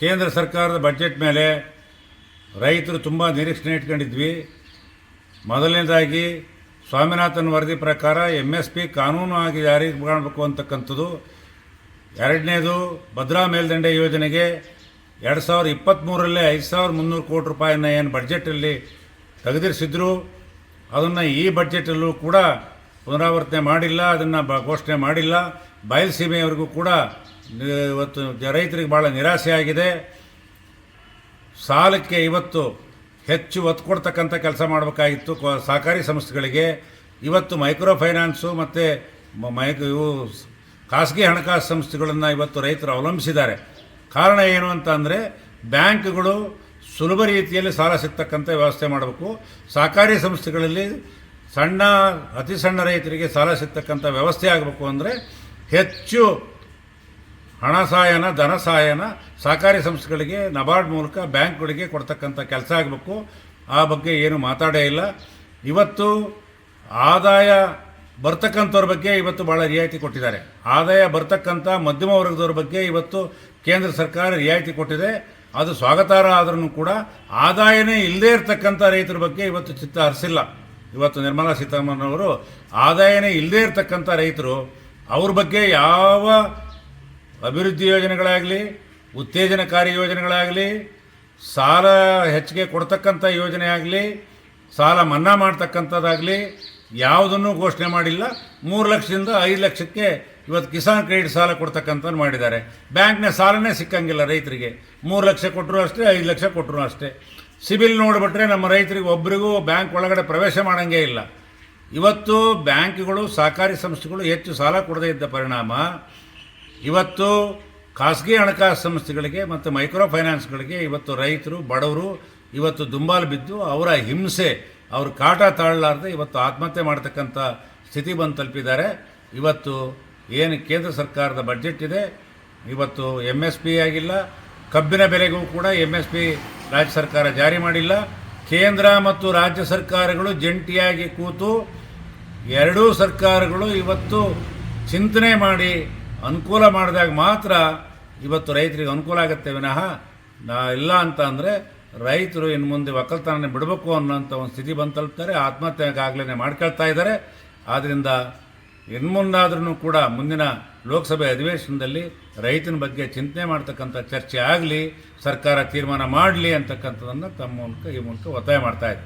ಕೇಂದ್ರ ಸರ್ಕಾರದ ಬಜೆಟ್ ಮೇಲೆ ರೈತರು ತುಂಬ ನಿರೀಕ್ಷಣೆ ಇಟ್ಕೊಂಡಿದ್ವಿ. ಮೊದಲನೇದಾಗಿ ಸ್ವಾಮಿನಾಥನ್ ವರದಿ ಪ್ರಕಾರ ಎಂ ಎಸ್ ಪಿ ಕಾನೂನು ಆಗಿ ಜಾರಿಗೆ ಮಾಡಬೇಕು ಅಂತಕ್ಕಂಥದ್ದು. ಎರಡನೇದು ಭದ್ರಾ ಮೇಲ್ದಂಡೆ ಯೋಜನೆಗೆ ಎರಡು ಸಾವಿರ ಇಪ್ಪತ್ತ್ಮೂರಲ್ಲೇ ಐದು ಸಾವಿರದ ಮುನ್ನೂರು ಕೋಟಿ ರೂಪಾಯಿನ ಏನು ಬಡ್ಜೆಟಲ್ಲಿ ತೆಗೆದಿರಿಸಿದ್ರು. ಅದನ್ನು ಈ ಬಡ್ಜೆಟಲ್ಲೂ ಕೂಡ ಪುನರಾವರ್ತನೆ ಮಾಡಿಲ್ಲ, ಅದನ್ನು ಘೋಷಣೆ ಮಾಡಿಲ್ಲ. ಬಯಲುಸೀಮೆಯವರೆಗೂ ಕೂಡ ಇವತ್ತು ರೈತರಿಗೆ ಭಾಳ ನಿರಾಸೆ ಆಗಿದೆ. ಸಾಲಕ್ಕೆ ಇವತ್ತು ಹೆಚ್ಚು ಒತ್ತು ಕೊಡ್ತಕ್ಕಂಥ ಕೆಲಸ ಮಾಡಬೇಕಾಗಿತ್ತು. ಸಹಕಾರಿ ಸಂಸ್ಥೆಗಳಿಗೆ. ಇವತ್ತು ಮೈಕ್ರೋ ಫೈನಾನ್ಸು ಮತ್ತು ಮೈಕ್, ಇವು ಖಾಸಗಿ ಹಣಕಾಸು ಸಂಸ್ಥೆಗಳನ್ನು ಇವತ್ತು ರೈತರು ಅವಲಂಬಿಸಿದ್ದಾರೆ. ಕಾರಣ ಏನು ಅಂತ ಅಂದರೆ ಬ್ಯಾಂಕ್ಗಳು ಸುಲಭ ರೀತಿಯಲ್ಲಿ ಸಾಲ ಸಿಗ್ತಕ್ಕಂಥ ವ್ಯವಸ್ಥೆ ಮಾಡಬೇಕು. ಸಹಕಾರಿ ಸಂಸ್ಥೆಗಳಲ್ಲಿ ಸಣ್ಣ, ಅತಿ ಸಣ್ಣ ರೈತರಿಗೆ ಸಾಲ ಸಿಗ್ತಕ್ಕಂಥ ವ್ಯವಸ್ಥೆ ಆಗಬೇಕು ಅಂದರೆ ಹೆಚ್ಚು ಹಣ ಸಹಾಯನ ಧನ ಸಹಾಯನ ಸಹಕಾರಿ ಸಂಸ್ಥೆಗಳಿಗೆ, ನಬಾರ್ಡ್ ಮೂಲಕ ಬ್ಯಾಂಕ್ಗಳಿಗೆ ಕೊಡ್ತಕ್ಕಂಥ ಕೆಲಸ ಆಗಬೇಕು. ಆ ಬಗ್ಗೆ ಏನು ಮಾತಾಡೇ ಇಲ್ಲ. ಇವತ್ತು ಆದಾಯ ಬರ್ತಕ್ಕಂಥವ್ರ ಬಗ್ಗೆ ಇವತ್ತು ಭಾಳ ರಿಯಾಯಿತಿ ಕೊಟ್ಟಿದ್ದಾರೆ. ಆದಾಯ ಬರ್ತಕ್ಕಂಥ ಮಧ್ಯಮ ವರ್ಗದವ್ರ ಬಗ್ಗೆ ಇವತ್ತು ಕೇಂದ್ರ ಸರ್ಕಾರ ರಿಯಾಯಿತಿ ಕೊಟ್ಟಿದೆ. ಅದು ಸ್ವಾಗತಾರ್ಹ ಆದ್ರೂ ಕೂಡ ಆದಾಯನೇ ಇಲ್ಲದೇ ಇರತಕ್ಕಂಥ ರೈತರ ಬಗ್ಗೆ ಇವತ್ತು ಚಿತ್ತ ಹರಿಸಿಲ್ಲ. ಇವತ್ತು ನಿರ್ಮಲಾ ಸೀತಾರಾಮನ್ ಅವರು ಆದಾಯನೇ ಇಲ್ಲದೇ ಇರತಕ್ಕಂಥ ರೈತರು, ಅವ್ರ ಬಗ್ಗೆ ಯಾವ ಅಭಿವೃದ್ಧಿ ಯೋಜನೆಗಳಾಗಲಿ, ಉತ್ತೇಜನಕಾರಿ ಯೋಜನೆಗಳಾಗಲಿ, ಸಾಲ ಹೆಚ್ಚಿಗೆ ಕೊಡ್ತಕ್ಕಂಥ ಯೋಜನೆ ಆಗಲಿ, ಸಾಲ ಮನ್ನಾ ಮಾಡ್ತಕ್ಕಂಥದ್ದಾಗಲಿ, ಯಾವುದನ್ನು ಘೋಷಣೆ ಮಾಡಿಲ್ಲ. ಮೂರು ಲಕ್ಷದಿಂದ ಐದು ಲಕ್ಷಕ್ಕೆ ಇವತ್ತು ಕಿಸಾನ್ ಕ್ರೆಡಿಟ್ ಸಾಲ ಕೊಡ್ತಕ್ಕಂಥದ್ದು ಮಾಡಿದ್ದಾರೆ. ಬ್ಯಾಂಕ್ನ ಸಾಲನೇ ಸಿಕ್ಕಂಗಿಲ್ಲ ರೈತರಿಗೆ. ಮೂರು ಲಕ್ಷ ಕೊಟ್ಟರು ಅಷ್ಟೇ, ಐದು ಲಕ್ಷ ಕೊಟ್ಟರು ಅಷ್ಟೇ. ಸಿಬಿಲ್ ನೋಡಿಬಿಟ್ರೆ ನಮ್ಮ ರೈತರಿಗೆ ಒಬ್ಬರಿಗೂ ಬ್ಯಾಂಕ್ ಒಳಗಡೆ ಪ್ರವೇಶ ಮಾಡೋಂಗೇ ಇಲ್ಲ. ಇವತ್ತು ಬ್ಯಾಂಕ್ಗಳು, ಸಹಕಾರಿ ಸಂಸ್ಥೆಗಳು ಹೆಚ್ಚು ಸಾಲ ಕೊಡದೇ ಇದ್ದ ಪರಿಣಾಮ ಇವತ್ತು ಖಾಸಗಿ ಹಣಕಾಸು ಸಂಸ್ಥೆಗಳಿಗೆ ಮತ್ತು ಮೈಕ್ರೋ ಫೈನಾನ್ಸ್ಗಳಿಗೆ ಇವತ್ತು ರೈತರು, ಬಡವರು ಇವತ್ತು ದುಂಬಾಲು ಬಿದ್ದು ಅವರ ಹಿಂಸೆ, ಅವ್ರ ಕಾಟ ತಾಳಲಾರ್ದೆ ಇವತ್ತು ಆತ್ಮಹತ್ಯೆ ಮಾಡ್ತಕ್ಕಂಥ ಸ್ಥಿತಿ ಬಂದು ತಲುಪಿದ್ದಾರೆ. ಇವತ್ತು ಏನು ಕೇಂದ್ರ ಸರ್ಕಾರದ ಬಡ್ಜೆಟ್ ಇದೆ? ಇವತ್ತು ಎಂ ಎಸ್ ಪಿ ಆಗಿಲ್ಲ. ಕಬ್ಬಿನ ಬೆಲೆಗೂ ಕೂಡ ಎಂ ಎಸ್ ಪಿ ರಾಜ್ಯ ಸರ್ಕಾರ ಜಾರಿ ಮಾಡಿಲ್ಲ. ಕೇಂದ್ರ ಮತ್ತು ರಾಜ್ಯ ಸರ್ಕಾರಗಳು ಜಂಟಿಯಾಗಿ ಕೂತು ಎರಡೂ ಸರ್ಕಾರಗಳು ಇವತ್ತು ಚಿಂತನೆ ಮಾಡಿ ಅನುಕೂಲ ಮಾಡಿದಾಗ ಮಾತ್ರ ಇವತ್ತು ರೈತರಿಗೆ ಅನುಕೂಲ ಆಗುತ್ತೆ ವಿನಃ ನಾ ಇಲ್ಲ ಅಂತ ಅಂದರೆ ರೈತರು ಇನ್ನು ಮುಂದೆ ಒಕ್ಕಲ್ತನ ಬಿಡಬೇಕು ಅನ್ನೋಂಥ ಒಂದು ಸ್ಥಿತಿ ಬಂದು ತಲುಪ್ತಾರೆ ಆತ್ಮಹತ್ಯೆಗಾಗಲೇ ಮಾಡ್ಕೊಳ್ತಾ ಇದ್ದಾರೆ. ಆದ್ದರಿಂದ ಇನ್ನು ಮುಂದಾದ್ರೂ ಕೂಡ ಮುಂದಿನ ಲೋಕಸಭೆ ಅಧಿವೇಶನದಲ್ಲಿ ರೈತನ ಬಗ್ಗೆ ಚಿಂತನೆ ಮಾಡ್ತಕ್ಕಂಥ ಚರ್ಚೆ ಆಗಲಿ, ಸರ್ಕಾರ ತೀರ್ಮಾನ ಮಾಡಲಿ ಅಂತಕ್ಕಂಥದ್ದನ್ನು ತಮ್ಮ ಮೂಲಕ ಈ ಮೂಲಕ ಒತ್ತಾಯ ಮಾಡ್ತಾ